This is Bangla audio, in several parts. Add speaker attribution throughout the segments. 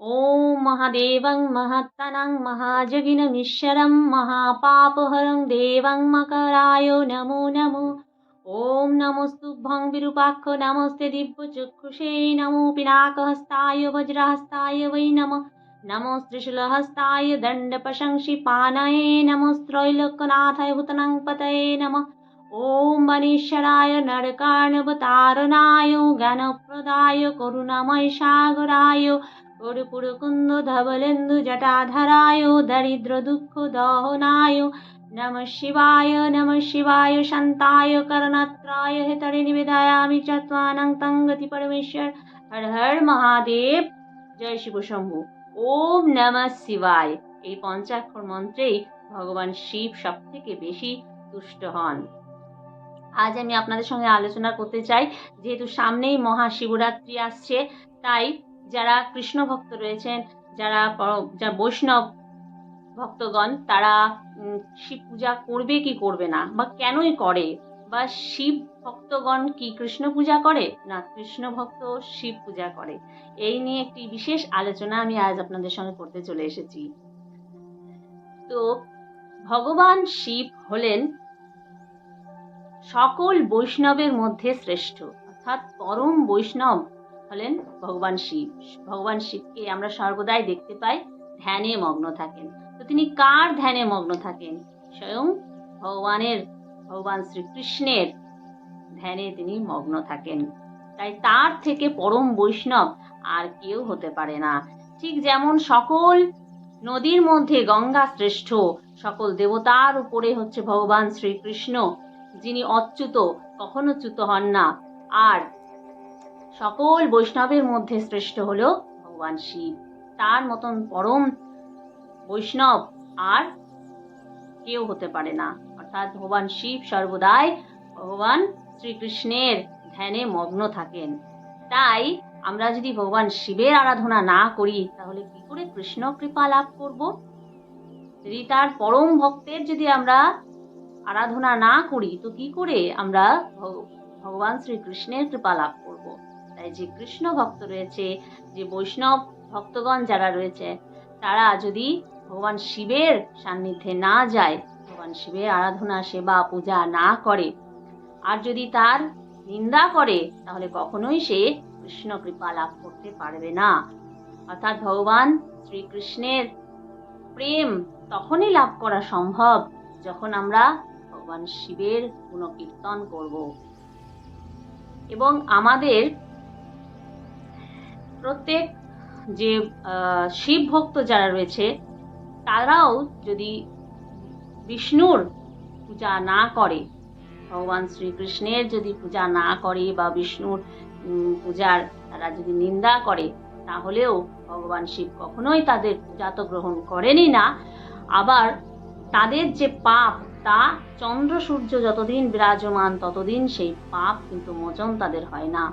Speaker 1: ॐ महादेवं महत्तनं महाजगिनमीश्वरं महापापहरं देवं मकराय नमो नमो ॐ नमोस्तुभ्यं विरूपाक्ष नमस्ते दिव्यचक्षुषे नमो पिनाकहस्ताय वज्रहस्ताय वै नमः नमो त्रिशूलहस्ताय दण्डप्रशंसिपानये नमस्त्रैलोक्यनाथाय भूतनां पतये नमः ॐ वनेश्वराय नरकार्णवतारणाय ज्ञानप्रदाय करुणामय सागराय ধবলেন্দু জটাধরায় দরিদ্র দুঃখ দহনায় নম শিবায় নম শিবায়, শান্তায়, করণত্রায়। হেতরে নিবেদয়ামি চত্বানং তং গতি পরমেশ্বর। হর হর মহাদেব। জয় শিব শম্ভু। ওম নম শিবায়। এই পঞ্চাক্ষর মন্ত্রেই ভগবান শিব সব থেকে বেশি তুষ্ট হন। আজ আমি আপনাদের সঙ্গে আলোচনা করতে চাই। যেহেতু সামনেই মহাশিবরাত্রি আসছে, তাই যারা কৃষ্ণ ভক্ত রয়েছেন, যারা প- যা বৈষ্ণব ভক্তগণ, তারা শিব পূজা করবে কি করবে না? বা কেনই করে? বা শিব ভক্তগণ কি কৃষ্ণ পূজা করে? না, কৃষ্ণ ভক্ত শিব পূজা করে। এই নিয়ে একটি বিশেষ আলোচনা আমি আজ আপনাদের সঙ্গে করতে চলে এসেছি। তো, ভগবান শিব হলেন সকল বৈষ্ণবের মধ্যে শ্রেষ্ঠ, অর্থাৎ পরম বৈষ্ণব। হলেন ভগবান শিব। ভগবান শিবকে আমরা সর্বদাই দেখতে পাই, ধ্যানে মগ্ন থাকেন। তো তিনি কার ধ্যানে মগ্ন থাকেন? স্বয়ং ভগবানের, ভগবান শ্রীকৃষ্ণের ধ্যানে তিনি মগ্ন থাকেন। তাই তার থেকে পরম বৈষ্ণব আর কেউ হতে পারে না। ঠিক যেমন সকল নদীর মধ্যে গঙ্গা শ্রেষ্ঠ, সকল দেবতার উপরে হচ্ছে ভগবান শ্রীকৃষ্ণ, যিনি অচ্যুত, কখনো চ্যুত হন না। আর সকল বৈষ্ণবের মধ্যে শ্রেষ্ঠ হলো ভগবান শিব। তার মতন পরম বৈষ্ণব আর কেউ হতে পারে না। অর্থাৎ ভগবান শিব সর্বদাই ভগবান শ্রীকৃষ্ণের ধ্যানে মগ্ন থাকেন। তাই আমরা যদি ভগবান শিবের আরাধনা না করি, তাহলে কি করে কৃষ্ণ কৃপা লাভ করব? যদি তার পরম ভক্তের যদি আমরা আরাধনা না করি, তো কি করে আমরা ভগ- ভগবান শ্রীকৃষ্ণের কৃপা লাভ তাই যে কৃষ্ণ ভক্ত রয়েছে, যে বৈষ্ণব ভক্তগণ যারা রয়েছে, তারা যদি ভগবান শিবের সান্নিধ্যে না যায়, ভগবান শিবের আরাধনা, সেবা, পূজা না করে, আর যদি তার নিন্দা করে, তাহলে কখনোই সে কৃষ্ণ কৃপা লাভ করতে পারবে না। অর্থাৎ ভগবান শ্রীকৃষ্ণের প্রেম তখনই লাভ করা সম্ভব যখন আমরা ভগবান শিবের গুণকীর্তন করব। এবং আমাদের প্রত্যেক যে শিব ভক্ত যারা রয়েছে, তারাও যদি বিষ্ণুর পূজা না করে, ভগবান শ্রীকৃষ্ণের যদি পূজা না করে বা বিষ্ণুর পূজার তারা যদি নিন্দা করে, তাহলেও ভগবান শিব কখনোই তাদের পূজা তো গ্রহণ করেনই না। আবার তাদের যে পাপ, তা চন্দ্র সূর্য যতদিন বিরাজমান ততদিন সেই পাপ কিন্তু মোচন তাদের হয় না।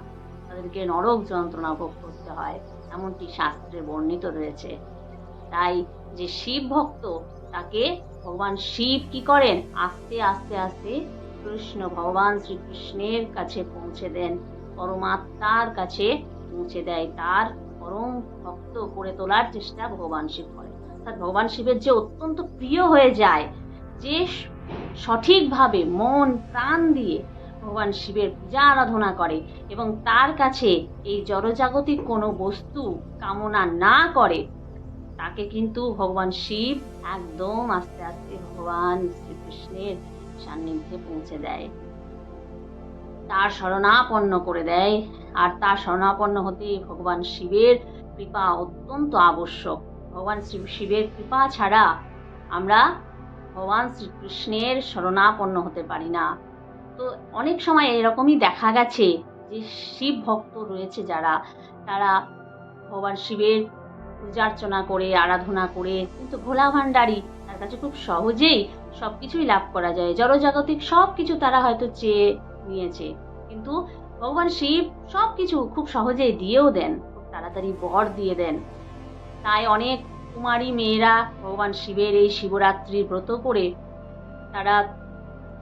Speaker 1: তাদেরকে নরক যন্ত্রণা ভোগ করতে হয়, এমনটি শাস্ত্রে বর্ণিত রয়েছে। তাই যে শিব ভক্ত, তাকে ভগবান শিব কি করেন? আস্তে আস্তে আস্তে কৃষ্ণ ভগবান শ্রীকৃষ্ণের কাছে পৌঁছে দেন, পরমাত্মার কাছে পৌঁছে দেয়, তার পরম ভক্ত করে তোলার চেষ্টা ভগবান শিব করে অর্থাৎ ভগবান শিবের যে অত্যন্ত প্রিয় হয়ে যায়, যে সঠিকভাবে মন, প্রাণ দিয়ে ভগবান শিবের পূজা আরাধনা করে এবং তার কাছে এই জড়জাগতিক কোনো বস্তু কামনা না করে, তাকে কিন্তু ভগবান শিব একদম আস্তে আস্তে ভগবান শ্রীকৃষ্ণের সান্নিধ্যে পৌঁছে দেয়। তার শরণাপন্ন করে দেয় আর তার শরণাপন্ন হতে ভগবান শিবের কৃপা অত্যন্ত আবশ্যক। ভগবান শ্রী শিবের কৃপা ছাড়া আমরা ভগবান শ্রীকৃষ্ণের শরণাপন্ন হতে পারি না। তো অনেক সময় এরকমই দেখা গেছে যে শিব ভক্ত রয়েছে যারা। তারা ভগবান শিবের পূজার্চনা করে, আরাধনা করে, কিন্তু ভোলা ভাণ্ডারী তার কাছে খুব সহজেই সব কিছুই লাভ করা যায়। জড়জাগতিক সব কিছু তারা হয়তো চেয়ে নিয়েছে। কিন্তু ভগবান শিব সব কিছু খুব সহজেই দিয়েও দেন, খুব তাড়াতাড়ি বর দিয়ে দেন। তাই অনেক কুমারী মেয়েরা ভগবান শিবের এই শিবরাত্রির ব্রত করে তারা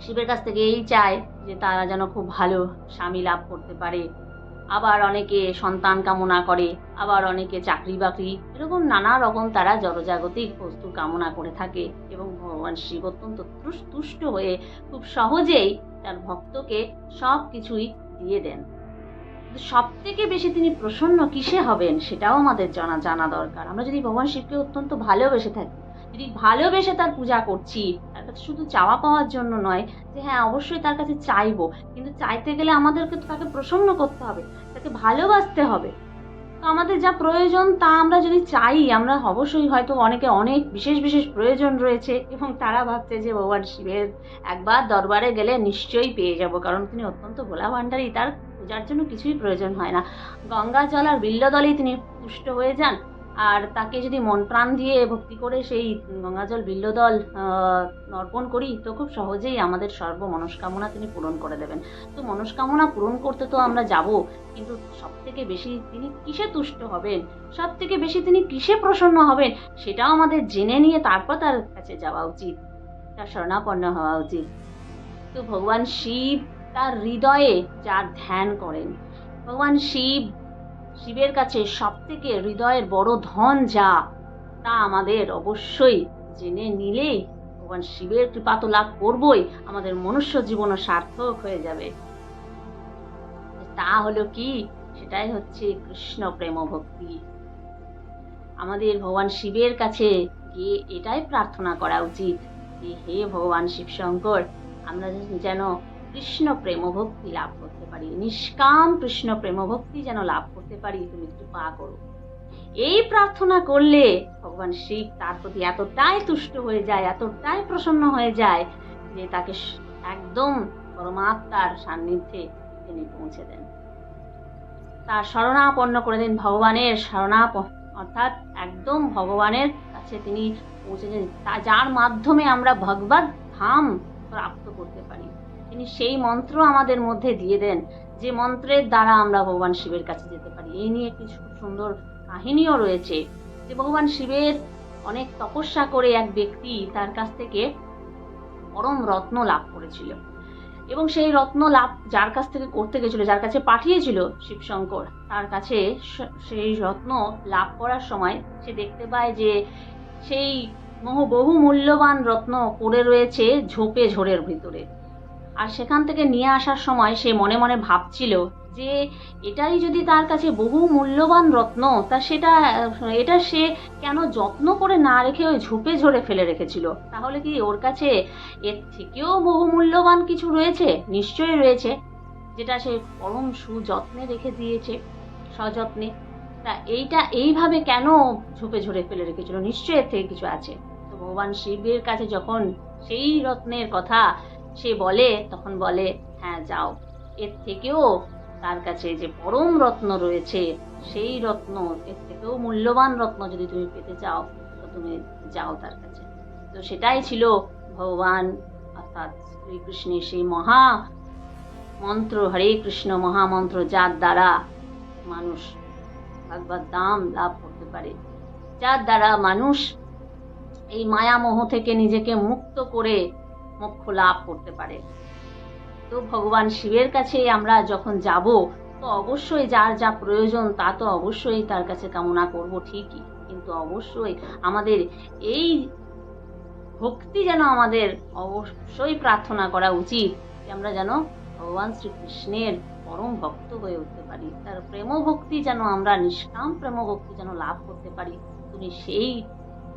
Speaker 1: শিবের কাছ থেকে এই চায় যে তারা যেন খুব ভালো স্বামী লাভ করতে পারে। আবার অনেকে সন্তান কামনা করে, আবার অনেকে চাকরি বাকরি, এরকম নানা রকম তারা জড়জাগতিক বস্তু কামনা করে থাকে এবং ভগবান শিব অত্যন্ত তুষ্ট হয়ে খুব সহজেই তার ভক্তকে সব কিছুই দিয়ে দেন। সব থেকে বেশি তিনি প্রসন্ন কিসে হবেন সেটাও আমাদের জানা জানা দরকার। আমরা যদি ভগবান শিবকে অত্যন্ত ভালোবেসে থাকি, যদি ভালোবেসে তার পূজা করছি কাছে শুধু চাওয়া পাওয়ার জন্য নয়, যে হ্যাঁ অবশ্যই তার কাছে চাইব। কিন্তু চাইতে গেলে আমাদেরকে তাকে প্রসন্ন করতে হবে, তাকে ভালোবাসতে হবে। তো আমাদের যা প্রয়োজন তা আমরা যদি চাই, আমরা অবশ্যই হয়তো অনেকে অনেক বিশেষ বিশেষ প্রয়োজন রয়েছে এবং তারা ভাবছে যে, ভগবান শিবের একবার দরবারে গেলে নিশ্চয়ই পেয়ে যাব, কারণ তিনি অত্যন্ত ভোলা ভাণ্ডারী, তার পূজার জন্য কিছুই প্রয়োজন হয় না। গঙ্গা জল আর বিল্লদলেই তিনি পুষ্ট হয়ে যান। আর তাকে যদি মন প্রাণ দিয়ে ভক্তি করে সেই গঙ্গাজল বিল্লদল অর্পণ করি, তো খুব সহজেই আমাদের সর্ব মনস্কামনা তিনি পূরণ করে দেবেন। তো মনস্কামনা পূরণ করতে তো আমরা যাব, কিন্তু সব থেকে বেশি তিনি কিসে তুষ্ট হবেন? সব থেকে বেশি তিনি কিসে প্রসন্ন হবেন? সেটাও আমাদের জেনে নিয়ে তারপর তার কাছে যাওয়া উচিত। তার শরণাপন্ন হওয়া উচিত। তো ভগবান শিব তার হৃদয়ে যার ধ্যান করেন, ভগবান শিব শিবের কাছে সব থেকে হৃদয়ের বড় ধন যা, তা আমাদের অবশ্যই জেনে নিলেই ভগবান শিবের কৃপা তো লাভ করবই, আমাদের মনুষ্য জীবনও সার্থক হয়ে যাবে। তা হলো কি? সেটাই হচ্ছে কৃষ্ণ প্রেম ভক্তি। আমাদের ভগবান শিবের কাছে গিয়ে এটাই প্রার্থনা করা উচিত যে, হে ভগবান শিব শঙ্কর আমরা যেন কৃষ্ণ প্রেম ভক্তি লাভ করতে পারি। নিষ্কাম কৃষ্ণ প্রেম ভক্তি যেন লাভ করতে পারি, তুমি কৃপা করো এই প্রার্থনা করলে ভগবান শিব তার প্রতি এতটাই তুষ্ট হয়ে যায়, এতটাই প্রসন্ন হয়ে যায় যে তাকে একদম পরমাত্মার সান্নিধ্যে তিনি পৌঁছে দেন। তার শরণাপন্ন করে দেন ভগবানের শরণাপ অর্থাৎ একদম ভগবানের কাছে তিনি পৌঁছে যান। তা- যার মাধ্যমে আমরা ভগবত ধাম প্রাপ্ত করতে পারি। তিনি সেই মন্ত্র আমাদের মধ্যে দিয়ে দেন, যে মন্ত্রের দ্বারা আমরা ভগবান শিবের কাছে যেতে পারি। এই নিয়ে কিছু সুন্দর কাহিনীও রয়েছে, যে ভগবান শিবের অনেক তপস্যা করে এক ব্যক্তি তার কাছ থেকে পরম রত্ন লাভ করেছিল। এবং সেই রত্ন লাভ যার কাছ থেকে করতে গেছিল, যার কাছে পাঠিয়েছিল শিবশঙ্কর, তার কাছে সেই রত্ন লাভ করার সময় সে দেখতে পায় যে সেই বহু মূল্যবান রত্ন পড়ে রয়েছে ঝোপে ঝোড়ের ভিতরে। আর সেখান থেকে নিয়ে আসার সময় সে মনে মনে ভাবছিল যে এটাই যদি তার কাছে বহু মূল্যবান রত্ন, তা সেটা, এটা সে কেন যত্ন করে না রেখে ওই ঝোপে ঝরে ফেলে রেখেছিল? তাহলে কি ওর কাছে এর থেকেও বহু মূল্যবান কিছু রয়েছে? নিশ্চয়ই রয়েছে, যেটা সে পরম সুযত্নে রেখে দিয়েছে, সযত্নে। তা এইটা এইভাবে কেন ঝুপে ঝরে ফেলে রেখেছিল? নিশ্চয়ই এর থেকে কিছু আছে। তো ভগবান শিবের কাছে যখন সেই রত্নের কথা সে বলে, তখন বলে হ্যাঁ যাও। এর থেকেও তার কাছে যে পরম রত্ন রয়েছে, সেই রত্ন, এর থেকেও মূল্যবান রত্ন যদি তুমি পেতে চাও, তো তুমি যাও তার কাছে। তো সেটাই ছিল ভগবান, অর্থাৎ শ্রীকৃষ্ণের সেই মহা মন্ত্র, হরে কৃষ্ণ, মহামন্ত্র, যার দ্বারা মানুষ ভগবত দাম লাভ করতে পারে। যার দ্বারা মানুষ এই মায়ামোহ থেকে নিজেকে মুক্ত করে মোক্ষ লাভ করতে পারে। তো ভগবান শিবের কাছে আমরা যখন যাব, তো অবশ্যই যার যা প্রয়োজন তা তো অবশ্যই তার কাছে কামনা করব ঠিকই। কিন্তু অবশ্যই আমাদের এই ভক্তি যেন আমাদের অবশ্যই প্রার্থনা করা উচিত যে আমরা যেন ভগবান শ্রীকৃষ্ণের পরম ভক্ত হয়ে উঠতে পারি। তার প্রেম ভক্তি যেন আমরা নিষ্কাম প্রেম ভক্তি যেন লাভ করতে পারি। তুমি সেই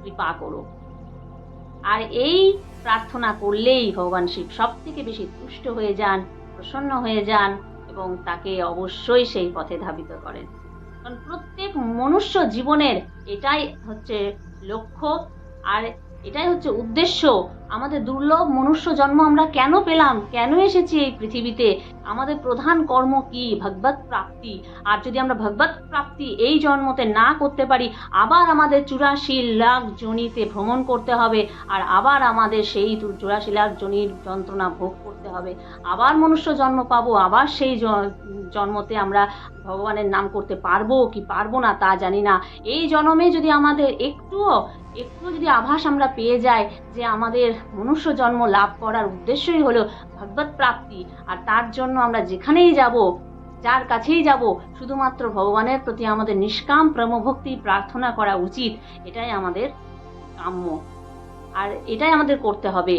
Speaker 1: কৃপা করো। আর এই প্রার্থনা করলেই ভগবান শিব সব থেকে বেশি তুষ্ট হয়ে যান, প্রসন্ন হয়ে যান এবং তাকে অবশ্যই সেই পথে ধাবিত করেন। কারণ প্রত্যেক মনুষ্য জীবনের এটাই হচ্ছে লক্ষ্য। আর এটাই হচ্ছে উদ্দেশ্য। আমাদের দুর্লভ মনুষ্য জন্ম আমরা কেন পেলাম? কেন এসেছি এই পৃথিবীতে? আমাদের প্রধান কর্ম কি? ভগবত প্রাপ্তি। আর যদি আমরা ভগবত প্রাপ্তি এই জন্মতে না করতে পারি, আবার আমাদের চুরাশি লাখ জনিতে ভ্রমণ করতে হবে, আর আবার আমাদের সেই চুরাশি লাখ জনির যন্ত্রণা ভোগ করতে হবে। আবার মনুষ্য জন্ম পাবো, আবার সেই জন্মতে আমরা ভগবানের নাম করতে পারব কি পারব না তা জানি না। এই জন্মে যদি আমাদের একটুও একটু যদি আভাস আমরা পেয়ে যাই যে আমাদের মনুষ্য জন্ম লাভ করার উদ্দেশ্যই হলো ভগবত প্রাপ্তি, আর তার জন্য আমরা যেখানেই যাব, যার কাছেই যাব, শুধুমাত্র ভগবানের প্রতি আমাদের নিষ্কাম প্রেমভক্তি প্রার্থনা করা উচিত, এটাই আমাদের কাম্য। আর এটাই আমাদের করতে হবে।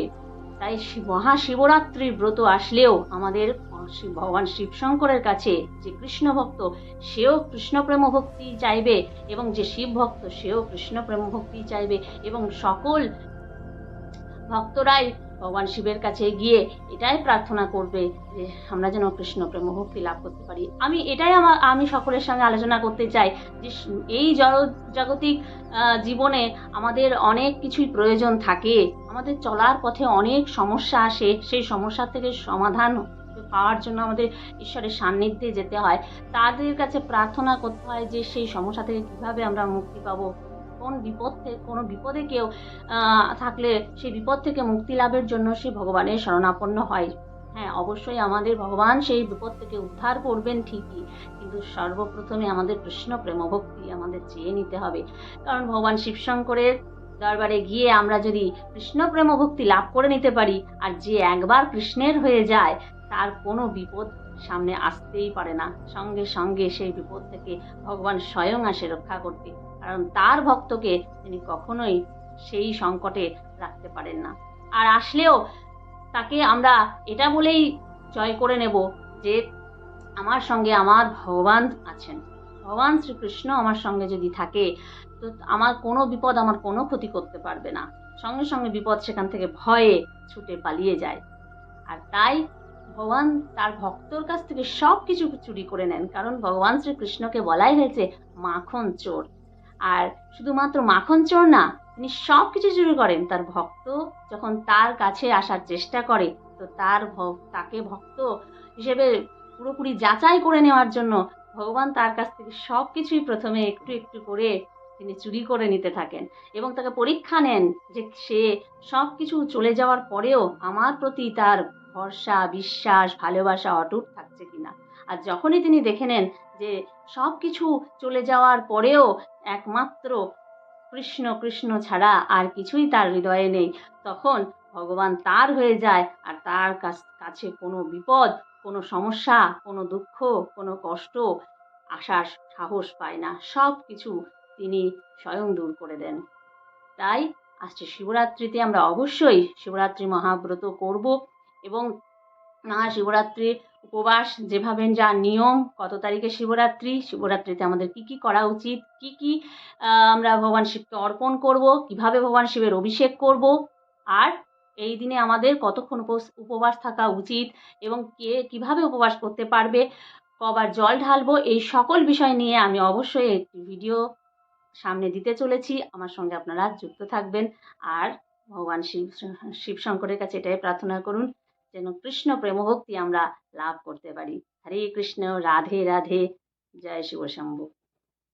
Speaker 1: তাই মহাশিবরাত্রির ব্রত আসলেও আমাদের ভগবান শিবশঙ্করের কাছে যে কৃষ্ণ ভক্ত সেও কৃষ্ণপ্রেম ভক্তি চাইবে এবং যে শিব ভক্ত সেও কৃষ্ণপ্রেম ভক্তি চাইবে এবং সকল ভক্তরাই ভগবান শিবের কাছে গিয়ে এটাই প্রার্থনা করবে যে আমরা যেন কৃষ্ণ প্রেম ভক্তি লাভ করতে পারি। আমি এটাই আমার, আমি সকলের সঙ্গে আলোচনা করতে চাই যে এই জাগতিক জীবনে আমাদের অনেক কিছুই প্রয়োজন থাকে। আমাদের চলার পথে অনেক সমস্যা আসে। সেই সমস্যা থেকে সমাধান পাওয়ার জন্য আমাদের ঈশ্বরের সান্নিধ্যে যেতে হয়। তাদের কাছে প্রার্থনা করতে হয় যে সেই সমস্যা থেকে কীভাবে আমরা মুক্তি পাবো। কোন বিপদ থেকে কোনো বিপদে কেউ থাকলে সেই বিপদ থেকে মুক্তি লাভের জন্য সে ভগবানের শরণাপন্ন হয়। হ্যাঁ অবশ্যই আমাদের ভগবান সেই বিপদ থেকে উদ্ধার করবেন ঠিকই, কিন্তু সর্বপ্রথমে আমাদের কৃষ্ণ প্রেমভক্তি আমাদের চেয়ে নিতে হবে। কারণ ভগবান শিবশঙ্করের দরবারে গিয়ে আমরা যদি কৃষ্ণ প্রেমভক্তি লাভ করে নিতে পারি, আর যে একবার কৃষ্ণের হয়ে যায়, তার কোনো বিপদ সামনে আসতেই পারে না। সঙ্গে সঙ্গে সেই বিপদ থেকে ভগবান স্বয়ং আসে রক্ষা করতে। কারণ তার ভক্তকে তিনি কখনোই সেই সংকটে রাখতে পারেন না। আর আসলেও তাকে আমরা এটা বলেই জয় করে নেব যে আমার সঙ্গে আমার ভগবান আছেন। ভগবান শ্রীকৃষ্ণ আমার সঙ্গে যদি থাকে, তো আমার কোনো বিপদ আমার কোনো ক্ষতি করতে পারবে না। সঙ্গে সঙ্গে বিপদ সেখান থেকে ভয়ে ছুটে পালিয়ে যায়। আর তাই ভগবান তার ভক্তর কাছ থেকে সব কিছু চুরি করে নেন। কারণ ভগবান শ্রীকৃষ্ণকে বলাই হয়েছে মাখন চোর। আর শুধুমাত্র মাখন চোর না, তিনি সব কিছু চুরি করেন তার ভক্ত। যখন তার কাছে আসার চেষ্টা করে, তো তার তাকে ভক্ত হিসেবে পুরোপুরি যাচাই করে নেওয়ার জন্য ভগবান তার কাছ থেকে সব কিছুই প্রথমে একটু একটু করে তিনি চুরি করে নিতে থাকেন এবং তাকে পরীক্ষা নেন যে সে সব কিছু চলে যাওয়ার পরেও আমার প্রতি তার ভরসা, বিশ্বাস, ভালোবাসা অটুট থাকছে কিনা। আর যখনই তিনি দেখে নেন যে সব কিছু চলে যাওয়ার পরেও একমাত্র কৃষ্ণ কৃষ্ণ ছাড়া আর কিছুই তার হৃদয়ে নেই। তখন ভগবান তার হয়ে যায় আর তার কাছ- কোনো বিপদ, কোনো সমস্যা, কোনো দুঃখ, কোনো কষ্ট আসার সাহস পায় না। সব কিছু তিনি স্বয়ং দূর করে দেন। তাই আজকে শিবরাত্রিতে আমরা অবশ্যই শিবরাত্রি মহাব্রত করব এবং মহাশিবরাত্রি উপবাস, যেভাবে যা নিয়ম, কত তারিখে শিবরাত্রি, শিবরাত্রিতে আমাদের কি কি করা উচিত, কি কি আমরা ভগবান শিবকে অর্পণ করব, কীভাবে ভগবান শিবের অভিষেক করব, আর এই দিনে আমাদের কতক্ষণ উপবাস থাকা উচিত এবং কে কীভাবে উপবাস করতে পারবে, কবার জল ঢালবো, এই সকল বিষয় নিয়ে আমি অবশ্যই একটি ভিডিও সামনে দিতে চলেছি। আমার সঙ্গে আপনারা যুক্ত থাকবেন। আর ভগবান শিব শিব শঙ্করের কাছে এটাই প্রার্থনা করুন যেন কৃষ্ণ প্রেমভক্তি আমরা লাভ করতে পারি। হরে কৃষ্ণ রাধে রাধে জয় শিব শম্ভু।